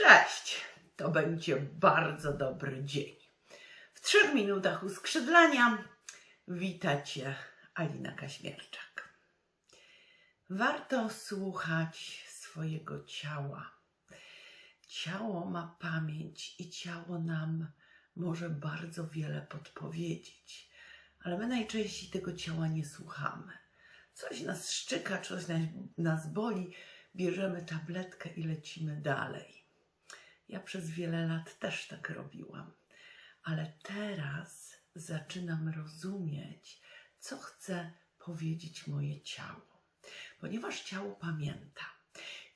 Cześć! To będzie bardzo dobry dzień. W trzech minutach uskrzydlania wita Cię Alina Kaśmierczak. Warto słuchać swojego ciała. Ciało ma pamięć i ciało nam może bardzo wiele podpowiedzieć, ale my najczęściej tego ciała nie słuchamy. Coś nas szczyka, coś nas boli, bierzemy tabletkę i lecimy dalej. Ja przez wiele lat też tak robiłam, ale teraz zaczynam rozumieć, co chce powiedzieć moje ciało, ponieważ ciało pamięta.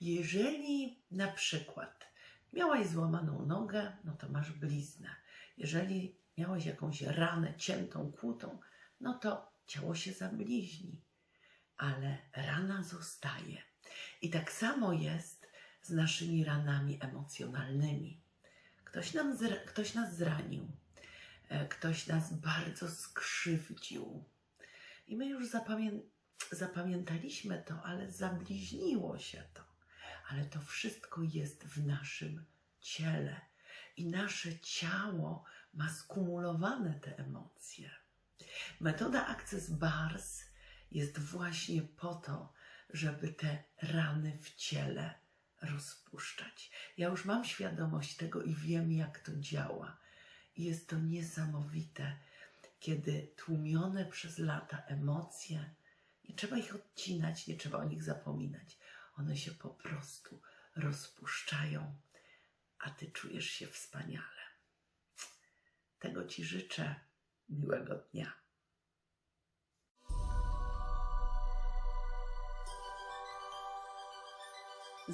Jeżeli na przykład miałaś złamaną nogę, no to masz bliznę. Jeżeli miałaś jakąś ranę ciętą, kłutą, no to ciało się zabliźni, ale rana zostaje. I tak samo jest z naszymi ranami emocjonalnymi. Ktoś, nam ktoś nas zranił, e, ktoś nas bardzo skrzywdził. I my już zapamię- zapamiętaliśmy to, ale zabliźniło się to. Ale to wszystko jest w naszym ciele. I nasze ciało ma skumulowane te emocje. Metoda Access Bars jest właśnie po to, żeby te rany w ciele rozpuszczać. Ja już mam świadomość tego i wiem, jak to działa. Jest to niesamowite, kiedy tłumione przez lata emocje, nie trzeba ich odcinać, nie trzeba o nich zapominać. One się po prostu rozpuszczają, a ty czujesz się wspaniale. Tego ci życzę. Miłego dnia.